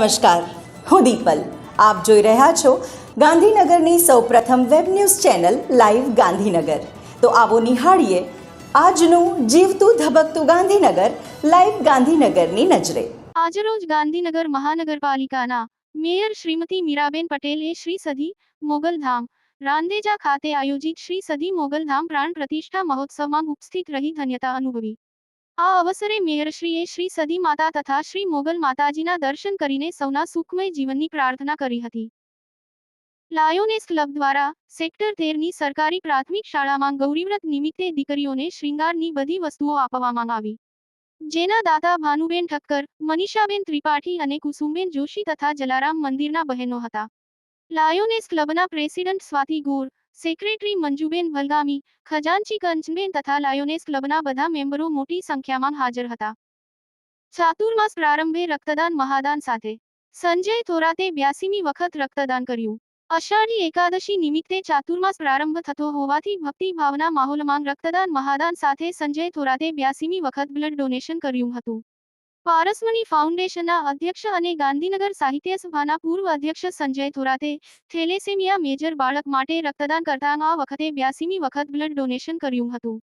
નમસ્કાર, હું દીપલ. આપ જોઈ રહ્યા છો ગાંધીનગરની સૌપ્રથમ web news channel live Gandhinagar. તો આવો નિહાળીએ આજનું જીવતું ધબકતું ગાંધીનગર, લાઈવ ગાંધીનગરની નજરે. આજરોજ ગાંધીનગર મહાનગરપાલિકાના મેયર શ્રીમતી મીરાબેન પટેલે શ્રી સધી મોગલધામ રાંદેજા ખાતે આયોજિત શ્રી સધી મોગલધામ પ્રાણ પ્રતિષ્ઠા મહોત્સવમાં ઉપસ્થિત રહી ધન્યતા અનુભવી. આ અવસરે મેયરશ્રીએ શ્રી સદી માતા તથા શ્રી મોગલ માતાજીના દર્શન કરીને સૌના સુખમય જીવનની પ્રાર્થના કરી હતી. લાયોનેસ ક્લબ દ્વારા સેક્ટર તેરની સરકારી પ્રાથમિક શાળામાં ગૌરીવ્રત નિમિત્તે દીકરીઓને શ્રૃંગારની બધી વસ્તુઓ આપવામાં આવી. જેના દાતા ભાનુબેન ઠક્કર, મનીષાબેન ત્રિપાઠી અને કુસુમબેન જોશી તથા જલારામ મંદિરના બહેનો હતા. લાયોનેસ ક્લબના પ્રેસિડન્ટ સ્વાતિ ગોર સેક્રેટરી મંજુબેન ભલગામી ખજાનચી કંચબેન તથા લાયોનેસ ક્લબના બધા મેમ્બરો મોટી સંખ્યામાં હાજર હતા. ચાતુર્માસ પ્રારંભે રક્તદાન મહાદાન સાથે. સંજય થોરાતે બ્યાસીમી વખત રક્તદાન કર્યું. અષાઢી એકાદશી નિમિત્તે ચાતુર્માસ પ્રારંભ થતો હોવાથી ભક્તિ ભાવના માહોલમાં રક્તદાન મહાદાન સાથે સંજય થોરાતે બ્યાસીમી વખત બ્લડ ડોનેશન કર્યું હતું. પારસમણી ફાઉન્ડેશનના અધ્યક્ષ અને ગાંધીનગર સાહિત્ય સભાના પૂર્વ અધ્યક્ષ સંજય થોરાતે થેલેસેમિયા મેજર બાળક માટે રક્તદાન કરતા આ વખતે બ્યાસીમી વખત બ્લડ ડોનેશન કર્યું હતું.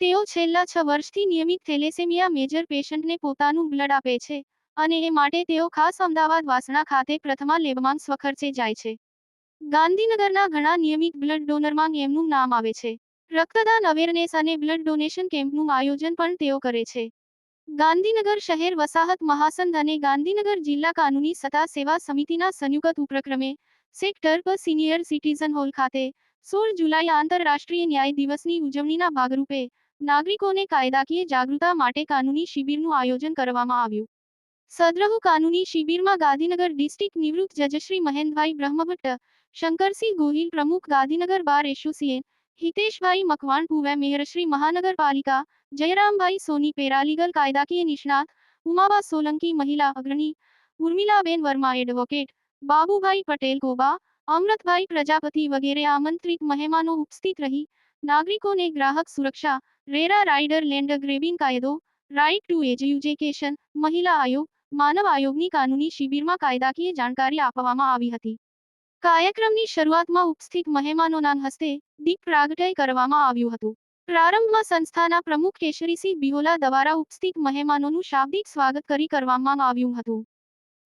તેઓ છેલ્લા છ વર્ષથી નિયમિત થેલેસેમિયા મેજર પેશન્ટને પોતાનું બ્લડ આપે છે અને એ માટે તેઓ ખાસ અમદાવાદ વાસણા ખાતે પ્રથમા લેબમાં સ્વખર્ચે જાય છે. ગાંધીનગરના ઘણા નિયમિત બ્લડ ડોનરમાં એમનું નામ આવે છે. રક્તદાન અવેરનેસ અને બ્લડ ડોનેશન કેમ્પનું આયોજન પણ તેઓ કરે છે. ગાંધીનગર શહેર વસાહત મહાસંઘ અને ગાંધીનગર જિલ્લા કાનૂની સત્તા સેવા સમિતિના સંયુક્ત ઉપક્રમે સેક્ટર પર સિનિયર સિટીઝન હોલ ખાતે સોળ જુલાઈ આંતરરાષ્ટ્રીય ન્યાય દિવસની ઉજવણીના ભાગરૂપે નાગરિકોને કાયદાકીય જાગૃતતા માટે કાનૂની શિબિરનું આયોજન કરવામાં આવ્યું. સદ્રહુ કાનૂની શિબિરમાં ગાંધીનગર ડિસ્ટ્રિક્ટ નિવૃત્ત જજશ્રી મહેન્દ્રભાઈ બ્રહ્મભટ્ટ, શંકરસિંહ ગોહિલ પ્રમુખ ગાંધીનગર બાર એસોસિએશન હિતેશભાઈ મકવાણ પુવે મેહરશ્રી મહાનગરપાલિકા, જયરામભાઈ સોની પેરાલીગલ કાયદાકીય નિષ્ણાત, ઉમાબા સોલંકી મહિલા અગ્રણી, ઉર્મિલાબેન વર્મા એડવોકેટ, બાબુભાઈ પટેલ ગોબા, અમૃતભાઈ પ્રજાપતિ વગેરે આમંત્રિત મહેમાનો ઉપસ્થિત રહી, નાગરિકોને ગ્રાહક સુરક્ષા, રેરા રાઇડર લેન્ડ ગ્રેબિંગ કાયદો, રાઇટ ટુ એજ્યુકેશન, મહિલા આયોગ, માનવ આયોગની કાનૂની શિબિરમાં કાયદાકીય જાણકારી આપવામાં આવી હતી. કાર્યક્રમની શરૂઆતમાં ઉપસ્થિત મહેમાનોના હસ્તે દીપ પ્રાગટય કરવામાં આવ્યું હતું. પ્રારંભમાં સંસ્થાના પ્રમુખ કેશરીસિંહ બિહોલા દ્વારા ઉપસ્થિત મહેમાનોનું શાબ્દિક સ્વાગત કરી કરવામાં આવ્યું હતું.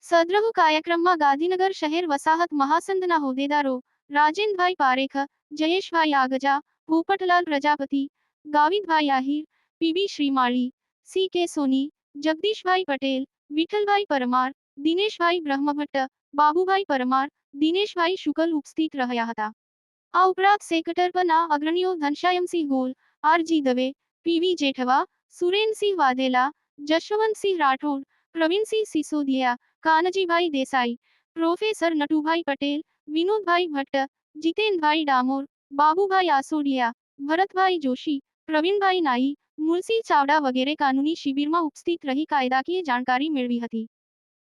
સદ્રહ કાર્યક્રમમાં ગાંધીનગર શહેર વસાહત મહાસંધના હોદ્દેદારો Rajendrabhai Parekh, Jayeshbhai Aagja Popatlal Prajapati, Gavidbhai Ahir, PB Shrimali C K Soni, Jagdishbhai Patel, Vithalbhai Parmar, Dineshbhai Brahmbhatt, Babubhai Parmar Dineshbhai Shukla ઉપસ્થિત રહ્યા હતા. આ ઉપરાંત સેક્ટર પરના અગ્રણીઓ Ghanshyamsinh Gol, RG Dave, PV Jethwa, Surensinh Vaghela Jashwantsinh Rathod, Pravinsinh Sisodiya, Kanjibhai Desai, professor Natubhai Patel, Vinodbhai Bhatt Jitendrabhai Damor, Babubhai Asodiya, Bharatbhai Joshi, Pravinbhai Nai Mulsi Chavda વગેરે કાનૂની શિબિરમાં ઉપસ્થિત રહી કાયદાકીય જાણકારી મેળવી હતી.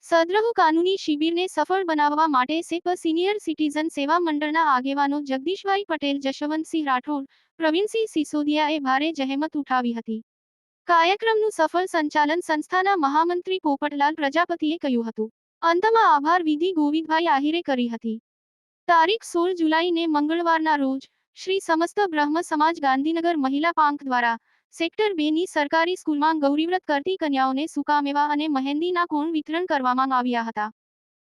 સદ્રહુ કાનૂની શિબિરને સફળ બનાવવા માટે સેપ સિનિયર સિટીઝન સેવા મંડળના આગેવાનો જગદીશભાઈ પટેલ, જશવંતસિંહ રાઠોડ, પ્રવીણસિંહ સિસોદિયાએ ભારે જહેમત ઉઠાવી હતી. કાર્યક્રમનું સફળ સંચાલન સંસ્થાના મહામંત્રી પોપટલાલ પ્રજાપતિએ કહ્યું હતું. અંતમાં આભાર વિધિ ગોવિંદભાઈ આહિરે કરી હતી. તારીખ સોળ જુલાઈને મંગળવારના રોજ શ્રી સમસ્ત બ્રહ્મ સમાજ ગાંધીનગર મહિલા પાંખ દ્વારા સેક્ટર બે ની સરકારી સ્કૂલમાં ગૌરીવ્રત કરતી કન્યાઓને સુકામેવા અને મહેંદીના કોણ વિતરણ કરવામાં આવ્યા હતા.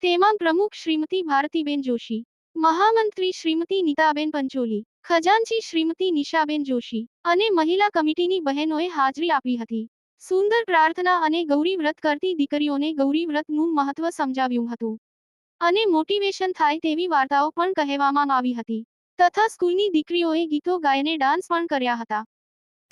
તેમાં પ્રમુખ શ્રીમતી ભારતીબેન જોશી, મહામંત્રી શ્રીમતી નીતાબેન પંચોલી, ખજાનચી શ્રીમતી નિશાબેન જોશી અને મહિલા કમિટીની બહેનોએ હાજરી આપી હતી. સુંદર પ્રાર્થના અને ગૌરી વ્રત કરતી દીકરીઓને ગૌરી વ્રતનું મહત્વ સમજાવ્યું હતું. અને મોટિવેશન થાય તેવી વાર્તાઓ પણ કહેવામાં આવી હતી. તથા સ્કૂલની દીકરીઓએ ગીતો ગાયને ડાન્સ પણ કર્યા હતા.